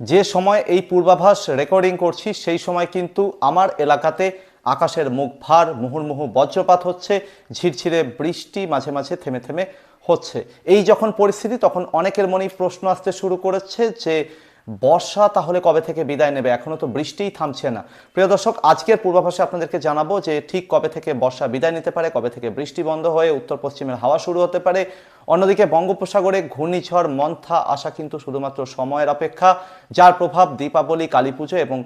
যে সময় এই পূর্বাভাস রেকর্ডিং করছি, সেই সময় কিন্তু আমার এলাকাতে আকাশের মুখ ভার, মুহুর্মুহু বজ্রপাত হচ্ছে, ঝিরঝিরে বৃষ্টি মাঝে মাঝে থেমে থেমে হচ্ছে। এই যখন পরিস্থিতি, তখন অনেকের মনেই প্রশ্ন আসতে শুরু করেছে যে বর্ষা তাহলে কবে থেকে বিদায় নেবে? এখনও তো বৃষ্টিই থামছে না। প্রিয় দর্শক, আজকের পূর্বাভাসে আপনাদেরকে জানাব যে ঠিক কবে থেকে বর্ষা বিদায় নিতে পারে, কবে থেকে বৃষ্টি বন্ধ হয়ে উত্তর পশ্চিমের হাওয়া শুরু হতে পারে। অন্যদিকে বঙ্গোপসাগরে ঘূর্ণিঝড়, মন্থা আসা কিন্তু শুধুমাত্র সময়ের অপেক্ষা, যার প্রভাব দীপাবলি কালী পুজো এবং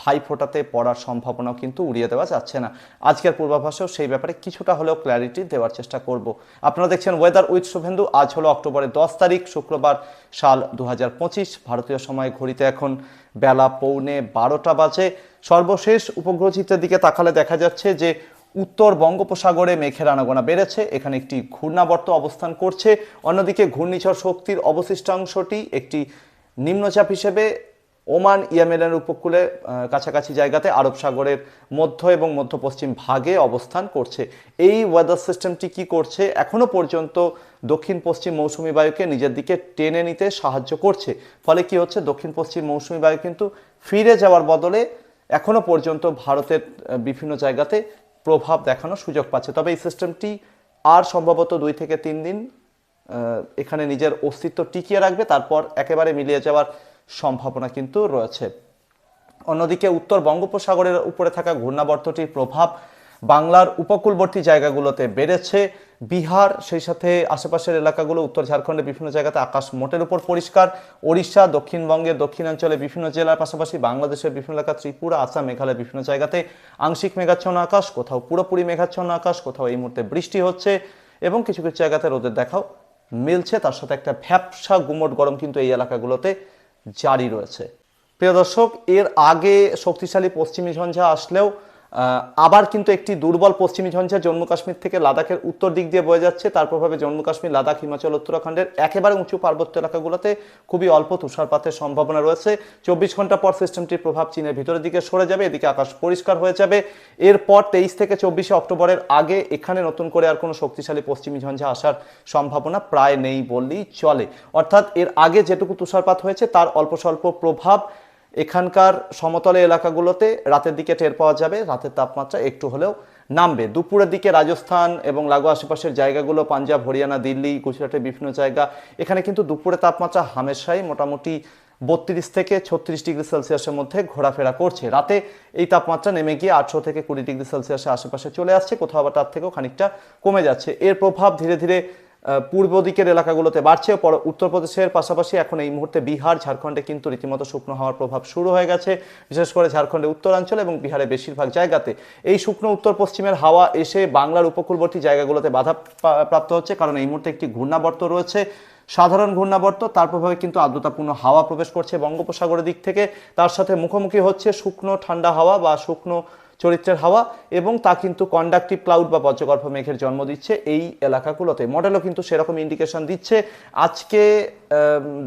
ভাইফোঁটাতে পড়ার সম্ভাবনাও কিন্তু উড়িয়ে দেওয়া যাচ্ছে না। আজকের পূর্বাভাসেও সেই ব্যাপারে কিছুটা হলেও ক্ল্যারিটি দেওয়ার চেষ্টা করব। আপনারা দেখছেন ওয়েদার উইথ শুভেন্দু। আজ হলো অক্টোবরের দশ তারিখ, শুক্রবার সাল দু হাজার পঁচিশ। ভারতীয় সময় ঘড়িতে এখন বেলা পৌনে বারোটা বাজে। সর্বশেষ উপগ্রহ চিত্রের দিকে তাকালে দেখা যাচ্ছে যে উত্তর বঙ্গোপসাগরে মেঘের আনাগোনা বেড়েছে। এখানে একটি ঘূর্ণাবর্ত অবস্থান করছে। অন্যদিকে ঘূর্ণিঝড় শক্তির অবশিষ্টাংশটি একটি নিম্নচাপ হিসেবে ওমান, ইয়েমেনের উপকূলে কাছাকাছি জায়গাতে আরব সাগরের মধ্য এবং মধ্য পশ্চিম ভাগে অবস্থান করছে। এই ওয়েদার সিস্টেমটি কি করছে? এখনও পর্যন্ত দক্ষিণ পশ্চিম মৌসুমি বায়ুকে নিজের দিকে টেনে নিতে সাহায্য করছে। ফলে কি হচ্ছে? দক্ষিণ পশ্চিম মৌসুমি বায়ু কিন্তু ফিরে যাওয়ার বদলে এখনও পর্যন্ত ভারতের বিভিন্ন জায়গাতে প্রভাব দেখানোর সুযোগ পাচ্ছে। তবে এই সিস্টেমটি আর সম্ভবত দুই থেকে তিন দিন এখানে নিজের অস্তিত্ব টিকিয়ে রাখবে। তারপর একেবারে মিলিয়ে যাওয়ার সম্ভাবনা কিন্তু রয়েছে। অন্যদিকে উত্তর বঙ্গোপসাগরের উপরে থাকা ঘূর্ণাবর্তটির প্রভাব বাংলার উপকূলবর্তী জায়গাগুলোতে বেড়েছে। বিহার, সেই সাথে আশেপাশের এলাকাগুলো, উত্তর ঝাড়খণ্ডের বিভিন্ন জায়গাতে আকাশ মোটের উপর পরিষ্কার। ওড়িশা দক্ষিণবঙ্গের দক্ষিণাঞ্চলে বিভিন্ন জেলার পাশাপাশি বাংলাদেশের বিভিন্ন এলাকা, ত্রিপুরা, আসাম, মেঘালয়ের বিভিন্ন জায়গাতে আংশিক মেঘাচ্ছন্ন আকাশ, কোথাও পুরোপুরি মেঘাচ্ছন্ন আকাশ, কোথাও এই মুহূর্তে বৃষ্টি হচ্ছে এবং কিছু কিছু জায়গাতে রোদের দেখাও মিলছে। তার সাথে একটা ভ্যাপসা গুমট গরম কিন্তু এই এলাকাগুলোতে জারি রয়েছে। প্রিয় দর্শক এর আগে শক্তিশালী পশ্চিমী ঝঞ্ঝা আসলেও আবার কিন্তু একটি দুর্বল পশ্চিমী ঝঞ্ঝা জম্মু কাশ্মীর থেকে লাদাখের উত্তর দিক দিয়ে বয়ে যাচ্ছে। তার প্রভাবে জম্মু কাশ্মীর, লাদাখ, হিমাচল, উত্তরাখণ্ডের একেবারে উঁচু পার্বত্য এলাকাগুলোতে খুবই অল্প তুষারপাতের সম্ভাবনা রয়েছে। চব্বিশ ঘণ্টা পর সিস্টেমটির প্রভাব চীনের ভিতরের দিকে সরে যাবে, এদিকে আকাশ পরিষ্কার হয়ে যাবে। এরপর তেইশ থেকে চব্বিশে অক্টোবরের আগে এখানে নতুন করে আর কোনো শক্তিশালী পশ্চিমী ঝঞ্ঝা আসার সম্ভাবনা প্রায় নেই বললেই চলে। অর্থাৎ এর আগে যেটুকু তুষারপাত হয়েছে, তার অল্প স্বল্প প্রভাব এখানকার সমতলে এলাকাগুলোতে রাতের দিকে টের পাওয়া যাবে, রাতের তাপমাত্রা একটু হলেও নামবে। দুপুরের দিকে রাজস্থান এবং লাগো আশেপাশের জায়গাগুলো, পাঞ্জাব, হরিয়ানা, দিল্লি, গুজরাটের বিভিন্ন জায়গা, এখানে কিন্তু দুপুরে তাপমাত্রা হামেশাই মোটামুটি বত্রিশ থেকে ছত্রিশ ডিগ্রি সেলসিয়াসের মধ্যে ঘোরাফেরা করছে। রাতে এই তাপমাত্রা নেমে গিয়ে আটশো থেকে কুড়ি ডিগ্রি সেলসিয়াসের আশেপাশে চলে আসছে, কোথাও আবার তার থেকেও খানিকটা কমে যাচ্ছে। এর প্রভাব ধীরে ধীরে পূর্ব দিকের এলাকাগুলোতে বাড়ছে, পর উত্তরপ্রদেশের পাশাপাশি এখন এই মুহূর্তে বিহার, ঝাড়খণ্ডে কিন্তু রীতিমতো শুকনো হওয়ার প্রভাব শুরু হয়ে গেছে। বিশেষ করে ঝাড়খণ্ডের উত্তরাঞ্চল এবং বিহারের বেশিরভাগ জায়গাতে এই শুকনো উত্তর পশ্চিমের হাওয়া এসে বাংলার উপকূলবর্তী জায়গাগুলোতে বাধা প্রাপ্ত হচ্ছে, কারণ এই মুহূর্তে একটি ঘূর্ণাবর্ত রয়েছে। সাধারণ ঘূর্ণাবর্ত, তার প্রভাবে কিন্তু আর্দ্রতাপূর্ণ হাওয়া প্রবেশ করছে বঙ্গোপসাগরের দিক থেকে। তার সাথে মুখোমুখি হচ্ছে শুকনো ঠান্ডা হাওয়া বা শুকনো চরিত্রের হাওয়া এবং তা কিন্তু কন্ডাক্টিভ ক্লাউড বা বজ্রগর্ভ মেঘের জন্ম দিচ্ছে এই এলাকাগুলোতে। মডেলও কিন্তু সেরকম ইন্ডিকেশন দিচ্ছে। আজকে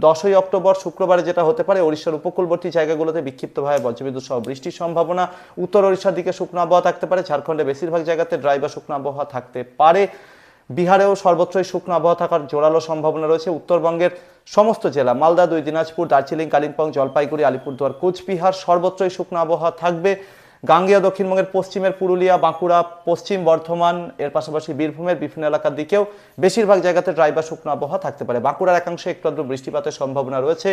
দশই অক্টোবর, শুক্রবারে যেটা হতে পারে, ওড়িশার উপকূলবর্তী জায়গাগুলোতে বিক্ষিপ্তভাবে বজ্রবিদ্যুৎ সহ বৃষ্টির সম্ভাবনা। উত্তর ওড়িশার দিকে শুকনো আবহাওয়া থাকতে পারে, ঝাড়খণ্ডে বেশিরভাগ জায়গাতে ড্রাই বা শুকনো আবহাওয়া থাকতে পারে। বিহারেও সর্বত্রই শুকনো আবহাওয়া থাকার জোরালো সম্ভাবনা রয়েছে। উত্তরবঙ্গের সমস্ত জেলা, মালদা, দুই দিনাজপুর, দার্জিলিং, কালিম্পং, জলপাইগুড়ি, আলিপুরদুয়ার, কোচবিহার সর্বত্রই শুকনো আবহাওয়া থাকবে। গাঙ্গেয় দক্ষিণবঙ্গের পশ্চিমের পুরুলিয়া, বাঁকুড়া, পশ্চিম বর্ধমান, এর পাশাপাশি বীরভূমের বিভিন্ন এলাকার দিকেও বেশিরভাগ জায়গাতে ড্রাই বা শুকনো আবহাওয়া থাকতে পারে। বাঁকুড়ার একাংশে একটু আধটু বৃষ্টিপাতের সম্ভাবনা রয়েছে।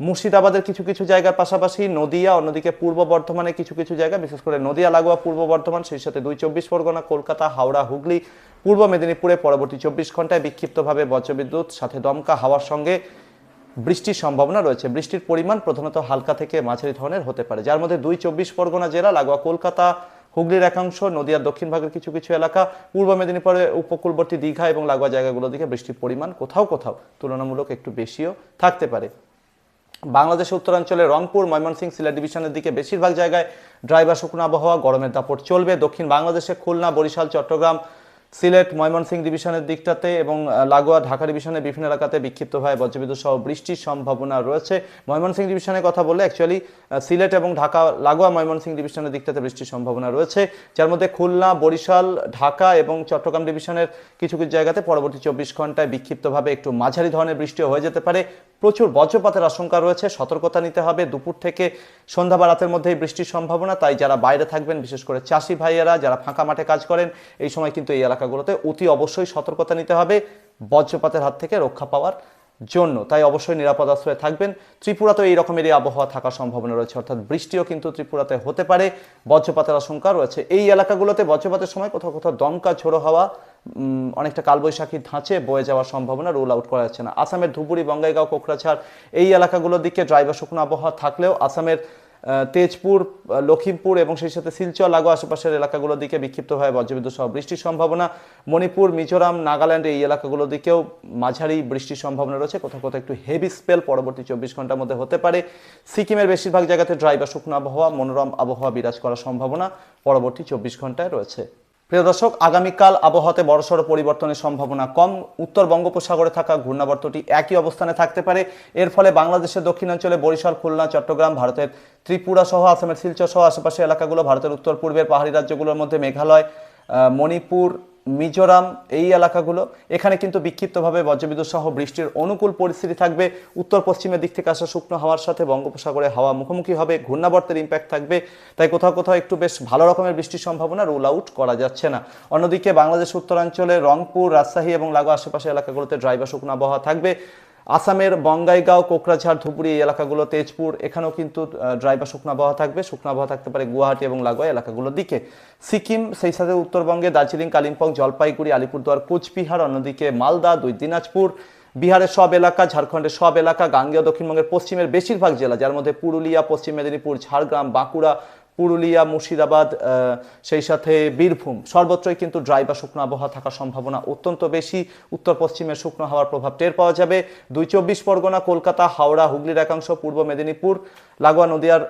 মুর্শিদাবাদের কিছু কিছু জায়গার পাশাপাশি নদিয়া, অন্যদিকে পূর্ব বর্ধমানে কিছু কিছু জায়গা, বিশেষ করে নদিয়া, লাগোয়া, পূর্ব বর্ধমান, সেই সাথে দুই চব্বিশ পরগনা, কলকাতা, হাওড়া, হুগলি, পূর্ব মেদিনীপুরে পরবর্তী চব্বিশ ঘন্টায় বিক্ষিপ্তভাবে বজ্রবিদ্যুৎ, সাথে দমকা হাওয়ার সঙ্গে বৃষ্টির সম্ভাবনা রয়েছে। বৃষ্টির পরিমাণ প্রধানত হালকা থেকে মাঝারি ধরনের হতে পারে। যার মধ্যে দুই চব্বিশ পরগনা জেলা, লাগোয়া কলকাতা, হুগলির একাংশ, নদিয়ার দক্ষিণ ভাগের কিছু কিছু এলাকা, পূর্ব মেদিনীপুরের উপকূলবর্তী দীঘা এবং লাগোয়া জায়গাগুলোর দিকে বৃষ্টির পরিমাণ কোথাও কোথাও তুলনামূলক একটু বেশিও থাকতে পারে। বাংলাদেশের উত্তরাঞ্চলে রংপুর, ময়মনসিংহ, সিলেট ডিভিশনের দিকে বেশিরভাগ জায়গায় ড্রাই বা শুকনো আবহাওয়া, গরমের দাপট চলবে। দক্ষিণ বাংলাদেশে খুলনা, বরিশাল, চট্টগ্রাম সিলেট ময়মনসিংহ ডিভিশনের দিকটাতে এবং লাগোয়া ঢাকা ডিভিশনের বিভিন্ন এলাকাতে বিক্ষিপ্তভাবে বজ্রবিদ্যুৎ সহ বৃষ্টির সম্ভাবনা রয়েছে। ময়মনসিংহ ডিভিশনের কথা বললে অ্যাকচুয়ালি সিলেট এবং ঢাকা, লাগোয়া ময়মনসিংহ ডিভিশনের দিকটাতে বৃষ্টির সম্ভাবনা রয়েছে। যার মধ্যে খুলনা, বরিশাল, ঢাকা এবং চট্টগ্রাম ডিভিশনের কিছু কিছু জায়গাতে পরবর্তী চব্বিশ ঘন্টায় বিক্ষিপ্তভাবে একটু মাঝারি ধরনের বৃষ্টিও হয়ে যেতে পারে। প্রচুর বজ্রপাতের আশঙ্কা রয়েছে। সতর্কতা নিতে হবে। দুপুর থেকে সন্ধ্যা বা রাতের মধ্যেই বৃষ্টির সম্ভাবনা। তাই যারা বাইরে থাকবেন, বিশেষ করে চাষি ভাইয়েরা যারা ফাঁকা মাঠে কাজ করেন, এই সময় কিন্তু এই এলাকাগুলোতে অতি অবশ্যই সতর্কতা নিতে হবে। বজ্রপাতের হাত থেকে রক্ষা পাওয়ার জন্য। তাই অবশ্যই নিরাপদ আশ্রয়ে থাকবেন। ত্রিপুরাতেও এই রকমেরই আবহাওয়া থাকার সম্ভাবনা রয়েছে, অর্থাৎ বৃষ্টিও কিন্তু ত্রিপুরাতে হতে পারে। বজ্রপাতের আশঙ্কা রয়েছে। এই এলাকাগুলোতে বজ্রপাতের সময় কোথাও কোথাও দমকা ঝোড়ো হাওয়া অনেকটা কালবৈশাখীর ধাঁচে বয়ে যাওয়ার সম্ভাবনা রোল আউট করা যাচ্ছে না। আসামের ধুবুরি, বঙ্গাইগাঁও, কোকরাঝাড় এই এলাকাগুলোর দিকে ড্রাইভার শুকনো আবহাওয়া থাকলেও আসামের তেজপুর লখিমপুর এবং সেই সাথে শিলচর লাগো আশেপাশের এলাকাগুলোর দিকে বিক্ষিপ্তভাবে বজ্রবিদ্যুৎ সহ বৃষ্টির সম্ভাবনা। মণিপুর, মিজোরাম, নাগাল্যান্ড এই এলাকাগুলোর দিকেও মাঝারি বৃষ্টির সম্ভাবনা রয়েছে। কোথাও কোথাও একটু হেভি স্পেল পরবর্তী চব্বিশ ঘণ্টার মধ্যে হতে পারে। সিকিমের বেশিরভাগ জায়গাতে ড্রাই বা শুকনো আবহাওয়া, মনোরম আবহাওয়া বিরাজ করার সম্ভাবনা পরবর্তী চব্বিশ ঘন্টায় রয়েছে। প্রিয় দর্শক, আগামীকাল আবহাওয়াতে বড়সড় পরিবর্তনের সম্ভাবনা কম। উত্তর বঙ্গোপসাগরে থাকা ঘূর্ণাবর্তটি একই অবস্থানে থাকতে পারে। এর ফলে বাংলাদেশের দক্ষিণাঞ্চলে বরিশাল, খুলনা, চট্টগ্রাম, ভারতের ত্রিপুরা সহ আসামের শিলচর সহ আশেপাশের এলাকাগুলো, ভারতের উত্তর পূর্বের পাহাড়ি রাজ্যগুলোর মধ্যে মেঘালয় মণিপুর মিজোরাম, এই এলাকাগুলো। এখানে কিন্তু বিক্ষিপ্তভাবে বজ্রবিদ্যুৎ সহ বৃষ্টির অনুকূল পরিস্থিতি থাকবে। উত্তর পশ্চিমের দিক থেকে আসা শুকনো হাওয়ার সাথে বঙ্গোপসাগরে হাওয়া মুখোমুখি হবে, ঘূর্ণাবর্তের ইম্প্যাক্ট থাকবে। তাই কোথাও কোথাও একটু বেশ ভালো রকমের বৃষ্টির সম্ভাবনা রুল আউট করা যাচ্ছে না। অন্যদিকে বাংলাদেশ, উত্তরাঞ্চলে রংপুর, রাজশাহী এবং লাগো আশেপাশে এলাকাগুলোতে ড্রাইভার শুকনো আবহাওয়া থাকবে। আসামের বঙ্গাইগাঁও, কোকরাঝাড় ধুবুরি এলাকাগুলো, তেজপুর, এখানেও কিন্তু ড্রাই বা শুকনো আবহাওয়া থাকবে। শুকনো আবহাওয়া থাকতে পারে গুয়াহাটি এবং লাগোয়া এলাকাগুলোর দিকে। সিকিম, সেই সাথে উত্তরবঙ্গে দার্জিলিং, কালিম্পং, জলপাইগুড়ি, আলিপুরদুয়ার, কোচবিহার, অন্যদিকে মালদা, দুই দিনাজপুর, বিহারের সব এলাকা, ঝাড়খণ্ডের সব এলাকা, গাঙ্গেয়, দক্ষিণবঙ্গের পশ্চিমের বেশিরভাগ জেলা, যার মধ্যে পুরুলিয়া, পশ্চিম মেদিনীপুর, ঝাড়গ্রাম, বাঁকুড়া পুরুলিয়া, মুর্শিদাবাদ সেই সাথে বীরভূম। সর্বত্রই কিন্তু ড্রাই বা শুকনো আবহাওয়া থাকার সম্ভাবনা অত্যন্ত বেশি। উত্তর পশ্চিমের শুকনো হাওয়ার প্রভাব টের পাওয়া যাবে। দুই চব্বিশ পরগনা, কলকাতা, হাওড়া, হুগলির একাংশ, পূর্ব মেদিনীপুর, লাগোয়া, নদিয়ার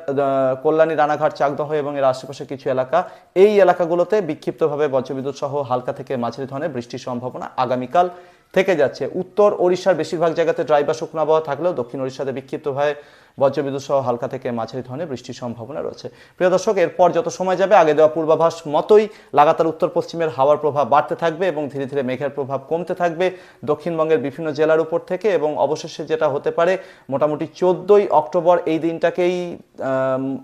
কল্যাণী, রানাঘাট, চাকদহ এবং এর আশেপাশে কিছু এলাকা। এই এলাকাগুলোতে বিক্ষিপ্তভাবে বজ্রবিদ্যুৎ সহ হালকা থেকে মাঝারি ধরনের বৃষ্টির সম্ভাবনা আগামীকাল। থেকে যাচ্ছে। উত্তর ওড়িশার বেশিরভাগ জায়গাতে ড্রাই বা শুকনো আবহাওয়া থাকলেও দক্ষিণ ওড়িশাতে বিক্ষিপ্তভাবে বজ্রবিদ্যুৎ সহ হালকা থেকে মাঝারি ধরনের বৃষ্টির সম্ভাবনা রয়েছে। প্রিয় দর্শক, এরপর যত সময় যাবে, আগে দেওয়া পূর্বাভাস মতোই লাগাতার উত্তর পশ্চিমের হাওয়ার প্রভাব বাড়তে থাকবে এবং ধীরে ধীরে মেঘের প্রভাব কমতে থাকবে দক্ষিণবঙ্গের বিভিন্ন জেলার উপর থেকে এবং অবশেষে যেটা হতে পারে, মোটামুটি চোদ্দই অক্টোবর এই দিনটাকেই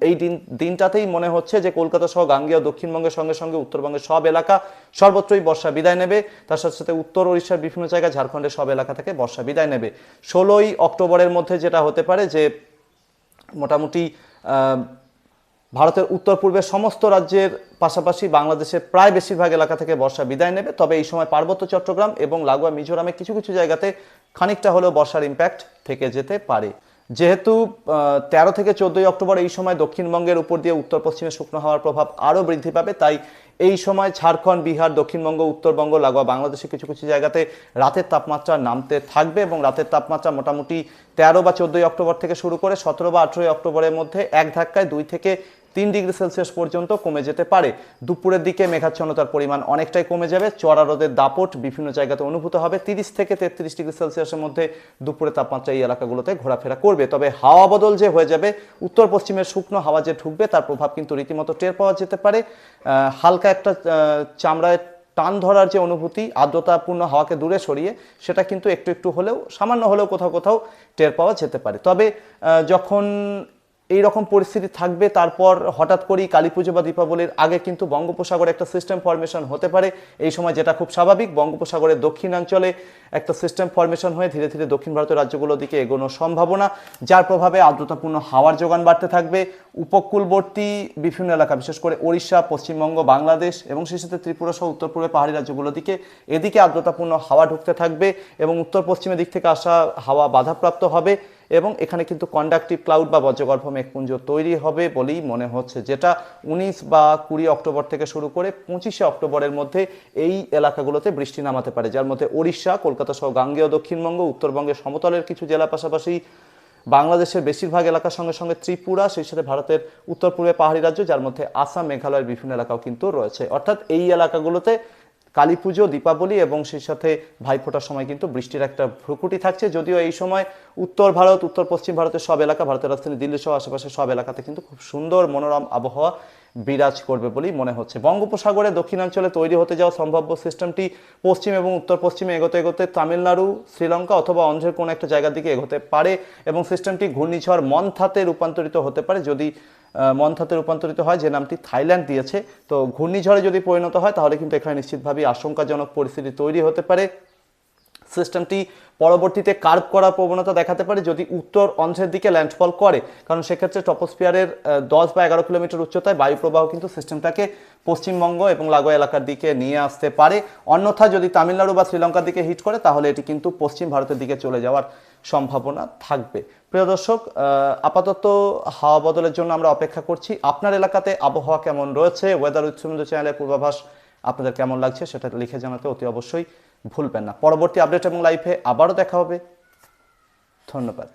এই দিন, দিনটাতেই মনে হচ্ছে যে কলকাতা সহ গাঙ্গেয় দক্ষিণবঙ্গের সঙ্গে সঙ্গে উত্তরবঙ্গের সব এলাকা সর্বত্রই বর্ষা বিদায় নেবে। তার সাথে সাথে উত্তর ওড়িশার বিভিন্ন জায়গায় ঝাড়খণ্ডের সব এলাকা থেকে বর্ষা বিদায় নেবে। ষোলোই অক্টোবরের মধ্যে যেটা হতে পারে যে মোটামুটি ভারতের উত্তর পূর্বের সমস্ত রাজ্যের পাশাপাশি বাংলাদেশের প্রায় বেশিরভাগ এলাকা থেকে বর্ষা বিদায় নেবে। তবে এই সময় পার্বত্য চট্টগ্রাম এবং লাগোয়া মিজোরামে কিছু কিছু জায়গাতে খানিকটা হলেও বর্ষার ইম্প্যাক্ট থেকে যেতে পারে। যেহেতু তেরো থেকে চোদ্দই অক্টোবর এই সময় দক্ষিণবঙ্গের উপর দিয়ে উত্তর পশ্চিমে শুকনো হওয়ার প্রভাব আরও বৃদ্ধি পাবে, তাই এই সময় ঝাড়খণ্ড, বিহার, দক্ষিণবঙ্গ, উত্তরবঙ্গ, লাগোয়া বাংলাদেশের কিছু কিছু জায়গাতে রাতের তাপমাত্রা নামতে থাকবে এবং রাতের তাপমাত্রা মোটামুটি তেরো বা চোদ্দই অক্টোবর থেকে শুরু করে সতেরো বা আঠেরোই অক্টোবরের মধ্যে এক ধাক্কায় দুই থেকে তিন ডিগ্রি সেলসিয়াস পর্যন্ত কমে যেতে পারে। দুপুরের দিকে মেঘাচ্ছন্নতার পরিমাণ অনেকটাই কমে যাবে। চড়া রোদের দাপট বিভিন্ন জায়গাতে অনুভূত হবে। তিরিশ থেকে তেত্রিশ ডিগ্রি সেলসিয়াসের মধ্যে দুপুরে তাপমাত্রা এই এলাকাগুলোতে ঘোরাফেরা করবে। তবে হাওয়া বদল যে হয়ে যাবে, উত্তর পশ্চিমের শুকনো হাওয়া যে ঢুকবে, তার প্রভাব কিন্তু রীতিমতো টের পাওয়া যেতে পারে। হালকা একটা চামড়ায় টান ধরার যে অনুভূতি, আর্দ্রতাপূর্ণ হাওয়াকে দূরে সরিয়ে সেটা কিন্তু একটু একটু হলেও, সামান্য হলেও কোথাও কোথাও টের পাওয়া যেতে পারে। তবে যখন এই রকম পরিস্থিতি থাকবে। তারপর হঠাৎ করেই কালী পুজো বা দীপাবলির আগে কিন্তু বঙ্গোপসাগরে একটা সিস্টেম ফরমেশন হতে পারে। এই সময় যেটা খুব স্বাভাবিক, বঙ্গোপসাগরের দক্ষিণাঞ্চলে একটা সিস্টেম ফরমেশন হয়ে ধীরে ধীরে দক্ষিণ ভারতের রাজ্যগুলোর দিকে এগোনোর সম্ভাবনা, যার প্রভাবে আর্দ্রতাপূর্ণ হাওয়ার যোগান বাড়তে থাকবে। উপকূলবর্তী বিভিন্ন এলাকা, বিশেষ করে ওড়িশা, পশ্চিমবঙ্গ, বাংলাদেশ এবং সেই সাথে ত্রিপুরা সহ উত্তর পূর্বে পাহাড়ি রাজ্যগুলোর দিকে এদিকে আর্দ্রতাপূর্ণ হাওয়া ঢুকতে থাকবে এবং উত্তর পশ্চিমের দিক থেকে আসা হাওয়া বাধাপ্রাপ্ত হবে। এবং এখানে কিন্তু কন্ডাক্টিভ ক্লাউড বা বজ্রগর্ভ মেঘপুঞ্জ তৈরি হবে বলেই মনে হচ্ছে, যেটা উনিশ বা কুড়ি অক্টোবর থেকে শুরু করে পঁচিশে অক্টোবরের মধ্যে এই এলাকাগুলোতে বৃষ্টি নামাতে পারে, যার মধ্যে ওড়িশা, কলকাতা সহ গাঙ্গেয়, দক্ষিণবঙ্গ উত্তরবঙ্গের সমতলের কিছু জেলা পাশাপাশি বাংলাদেশের বেশিরভাগ এলাকার সঙ্গে সঙ্গে ত্রিপুরা, সেই সাথে ভারতের উত্তর পূর্বে পাহাড়ি রাজ্য, যার মধ্যে আসাম, মেঘালয়ের বিভিন্ন এলাকাও কিন্তু রয়েছে। অর্থাৎ এই এলাকাগুলোতে কালী পুজো, দীপাবলি এবং সেই সাথে ভাইফোঁটার সময় কিন্তু বৃষ্টির একটা ভ্রুকুটি থাকছে। যদিও এই সময় উত্তর ভারত, উত্তর পশ্চিম ভারতের সব এলাকা, ভারতের রাজধানী দিল্লি সহ আশেপাশে সব এলাকাতে কিন্তু খুব সুন্দর মনোরম আবহাওয়া বিরাজ করবে বলেই মনে হচ্ছে। বঙ্গোপসাগরে দক্ষিণাঞ্চলে তৈরি হতে যাওয়া সম্ভাব্য সিস্টেমটি পশ্চিম এবং উত্তর পশ্চিমে এগোতে এগোতে তামিলনাড়ু, শ্রীলঙ্কা অথবা অন্ধ্রের কোনো একটা জায়গার দিকে এগোতে পারে এবং সিস্টেমটি ঘূর্ণিঝড় মন্থাতে রূপান্তরিত হতে পারে। যদি মন্থাতে রূপান্তরিত হয়, যে নামটি থাইল্যান্ড দিয়েছে। তো ঘূর্ণিঝড়ে যদি পরিণত হয়, তাহলে কিন্তু এখানে নিশ্চিতভাবেই আশঙ্কাজনক পরিস্থিতি তৈরি হতে পারে। সিস্টেমটি পরবর্তীতে কার্ভ করার প্রবণতা দেখাতে পারে, যদি উত্তর অংশের দিকে ল্যান্ডফল করে। কারণ সেক্ষেত্রে টপোস্ফিয়ারের দশ বা এগারো কিলোমিটার উচ্চতায় বায়ু প্রবাহ কিন্তু সিস্টেমটাকে পশ্চিমবঙ্গ এবং লাগোয়া এলাকার দিকে নিয়ে আসতে পারে। অন্যথা যদি তামিলনাড়ু বা শ্রীলঙ্কার দিকে হিট করে, তাহলে এটি কিন্তু পশ্চিম ভারতের দিকে চলে যাওয়ার সম্ভাবনা থাকবে। প্রিয় দর্শক আপাতত হাওয়া বদলের জন্য আমরা অপেক্ষা করছি। আপনার এলাকাতে আবহাওয়া কেমন রয়েছে? ওয়েদার উৎসুমিত চ্যানেলের পূর্বাভাস আপনাদের কেমন লাগছে সেটা লিখে জানাতে অতি অবশ্যই ভুলবেন না। পরবর্তী আপডেট এবং লাইফে আবারও দেখা হবে। ধন্যবাদ।